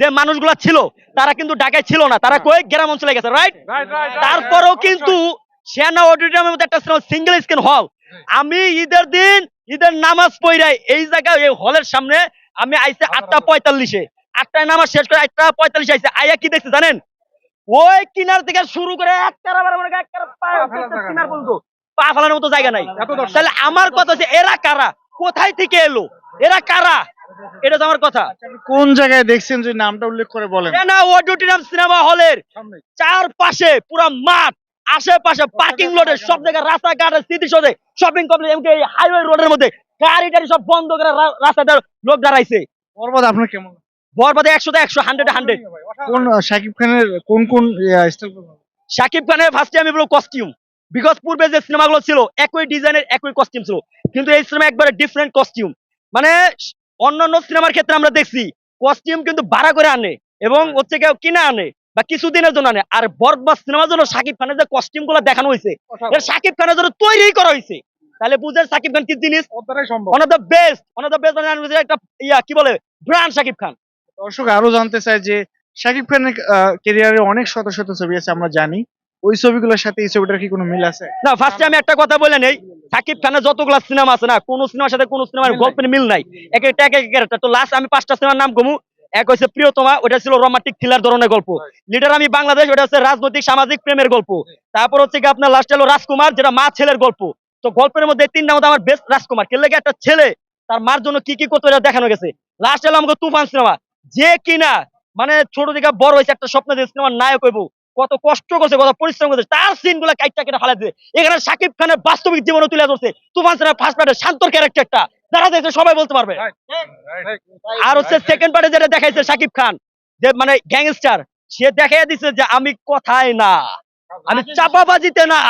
যে মানুষগুলো ছিল তারা কিন্তু ঢাকায় ছিল না। তারা কয়েক গ্রাম অঞ্চলে গেছে রাইট তারপরেও কিন্তু সেনা অডিটোরিয়ামের মধ্যে একটা সিঙ্গেল স্ক্রিন হল আমি ঈদের দিন ঈদের নামাজ পড়াই এই জায়গায় এই হলের সামনে আমি আইসে আটটা পঁয়তাল্লিশে। আটটায় নামাজ শেষ করে আটটা পঁয়তাল্লিশে আইসে। আইয়া কি দেখছি জানেন? ওই কিনার থেকে শুরু করে পা কিনার পর্যন্ত। পা ফেলানোর মতো জায়গা নাই। তাহলে আমার কথা হচ্ছে এরা কারা? কোথায় থেকে এলো? এরা কারা? এটা তো আমার কথা। কোন জায়গায় দেখছেন যে নামটা উল্লেখ করে বলেন? সেনা অডিটোরিয়াম সিনেমা হলের। চারপাশে পুরো মাঠ আশেপাশে পার্কিং লটে সব জায়গায় রাস্তাঘাটে স্মৃতিসৌধে শপিং কমপ্লেক্স এমনকি হাইওয়ে রোডের মধ্যে গাড়ি টাড়ি সব বন্ধ করে রাস্তাতে লোক দাঁড়াইছে। বরবাদ আপনার কেমন বরবাদে একশোতে একশো হান্ড্রেড হান্ড্রেড কোন শাকিব খানের কোন কোন স্টাইল শাকিব খানের ফার্স্টে আমি বলব কস্টিউম বিকজ পূর্বে যে সিনেমাগুলো ছিল একই ডিজাইনের একই কস্টিউম ছিল। কিন্তু এই সিনেমা একবারে ডিফারেন্ট কস্টিউম মানে অন্যান্য সিনেমার ক্ষেত্রে আমরা দেখছি কস্টিউম কিন্তু ভাড়া করে আনে এবং হচ্ছে কেউ কিনে আনে বা কিছুদিনের জন্য আনে। আর বরবাদ সিনেমার জন্য শাকিব খানের যে কস্টিউমগুলো দেখানো হয়েছে শাকিব খানের জন্য তৈরি করা হয়েছে। তাহলে বুঝেন শাকিব খান কি জিনিস? সম্ভব। One of the best one of the best মানে একটা ইয়া কি বলে ব্রান্ড শাকিব খান। দর্শক আরও জানতে চাই যে শাকিব খানের ক্যারিয়ারে অনেক শত শত ছবি আছে আমরা জানি। ওই ছবিগুলোর সাথে এই ছবিটার কি কোনো মিল আছে? না ফার্স্টে আমি একটা কথা বলে নেই। সাকিব খানের যতগুলা সিনেমা আছে না কোন সিনেমার সাথে কোন সিনেমার গল্পের মিল নাই। এক একটা এক এক ক্যারেক্টার তো লাস্ট আমি পাঁচটা সিনেমার নাম এক হচ্ছে প্রিয়তমা ওটা ছিল রোমান্টিক থ্রিলার ধরনের গল্প। লিডার আমি বাংলাদেশ ওটা হচ্ছে রাজনৈতিক সামাজিক প্রেমের গল্প। তারপর হচ্ছে আপনার লাস্ট হলো রাজকুমার যেটা মা ছেলের গল্প। তো গল্পের মধ্যে তিনটা মধ্যে আমার বেস্ট রাজকুমার। লেগে একটা ছেলে তার মার জন্য কি কি করতে এটা দেখানো গেছে। লাস্ট হলো আমাকে তুফান সিনেমা যে কিনা মানে ছোট থেকে বড় হয়েছে একটা স্বপ্ন যে সিনেমার নায়ক হইব। কত কষ্ট করছে কত পরিশ্রম করছে তার সিনগুলা কাইটটা কেটে ফালাই দিছে। এখানে সাকিব খানের বাস্তবিক জীবনে তুলে ধরছে। তুফান সিনেমার ফার্স্ট পার্টে শান্তর ক্যারেক্টারটা যারা দেখছে সবাই বলতে পারবে। আর হচ্ছে সেকেন্ড পার্টে যেটা দেখাইছে সাকিব খান যে মানে গ্যাংস্টার সে দেখাই দিছে যে আমি কথায় না আমি চাপাবাজিতে না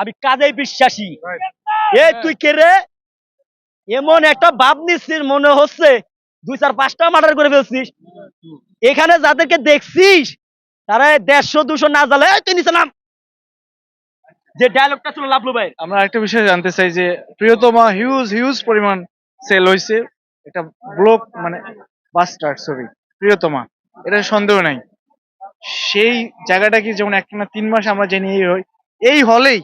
আমি কাজে বিশ্বাসী। এ তুই কে রে? এমন একটা ভাব নিচ্ছিস মনে হচ্ছে দুই চার পাঁচটা মার্ডার করে ফেলছিস। এখানে যাদেরকে দেখছিস তারা দেড়শো দুশো না জ্বালে তুই নিচে নাম। যে ডায়লগটা ছিল লাভলু ভাই। আমরা একটা বিষয় জানতে চাই যে প্রিয়তমা হিউজ হিউজ পরিমাণ সেল হয়েছে এটা ব্লক মানে বাস্টার ছবি প্রিয়তমা। এটা সন্দেহ নাই। সেই জায়গাটা কি যেমন একটা না তিন মাস আমরা জেনে এই হয় এই হলেই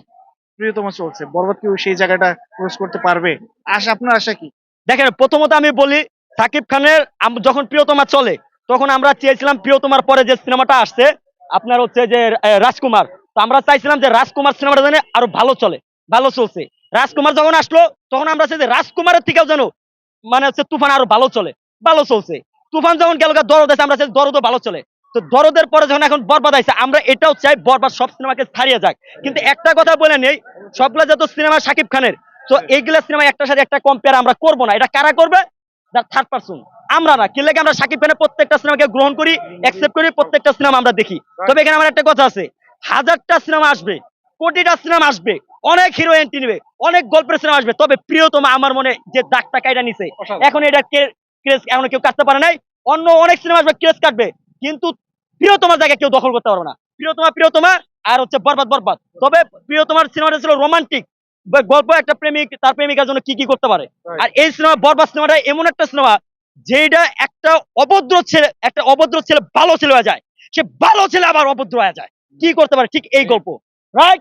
প্রিয়তমা চলছে। বরবাদ কেউ সেই জায়গাটা ক্রস করতে পারবে? আশা আপনার আশা কি? দেখেন প্রথমত আমি বলি সাকিব খানের যখন প্রিয়তমা চলে তখন আমরা চেয়েছিলাম প্রিয়তমার পরে যে সিনেমাটা আসছে, আপনার হচ্ছে যে রাজকুমার। তো আমরা চাইছিলাম যে রাজকুমার সিনেমাটা যেন আরও ভালো চলে, ভালো চলছে। রাজকুমার যখন আসলো, তখন আমরা চাই যে রাজকুমারের থেকেও যেন মানে হচ্ছে তুফান আরও ভালো চলে, ভালো চলছে। তুফান যখন গেল দরদ আছে, আমরা চাই দরদও ভালো চলে। তো দরদের পরে যখন এখন বরবাদ আইছে, আমরা এটাও চাই বরবাদ সব সিনেমাকে ছাড়িয়ে যাক। কিন্তু একটা কথা বলে নেই, সবগুলা যত সিনেমা সাকিব খানের, তো এইগুলা সিনেমা একটার সাথে একটা কম্পেয়ার আমরা করব না। এটা কারা করবে? যার থার্ড পার্সন আমরা না। কি লাগে আমরা সাকিব খানের প্রত্যেকটা সিনেমাকে গ্রহণ করি অ্যাকসেপ্ট করি প্রত্যেকটা সিনেমা আমরা দেখি। তবে এখানে আমার একটা কথা আছে হাজারটা সিনেমা আসবে কোটিটা সিনেমা আসবে অনেক হিরো এন্ট্রি নেবে অনেক গল্পের সিনেমা আসবে। তবে প্রিয়তমা আমার মনে যে দাগটা কাইটা নিছে এখন এটা ক্রেজ এমন কেউ কাটতে পারে নাই অন্য অনেক সিনেমা আসবে ক্রেজ কাটবে কিন্তু প্রিয়তমার জায়গায় কেউ দখল করতে পারবে না। প্রিয়তমা প্রিয়তমা আর হচ্ছে বরবাদ বরবাদ। তবে প্রিয়তমার সিনেমাটা ছিল রোমান্টিক গল্প একটা প্রেমিক তার প্রেমিকার জন্য কি কি করতে পারে? আর এই সিনেমা বরবাদ সিনেমাটা এমন একটা সিনেমা যেটা একটা অভদ্র ছেলে একটা অভদ্র ছেলে ভালো ছেলে হয়ে যায় সে ভালো ছেলে আবার অভদ্র হয়ে যায় কি করতে পারে ঠিক এই গল্প রাইট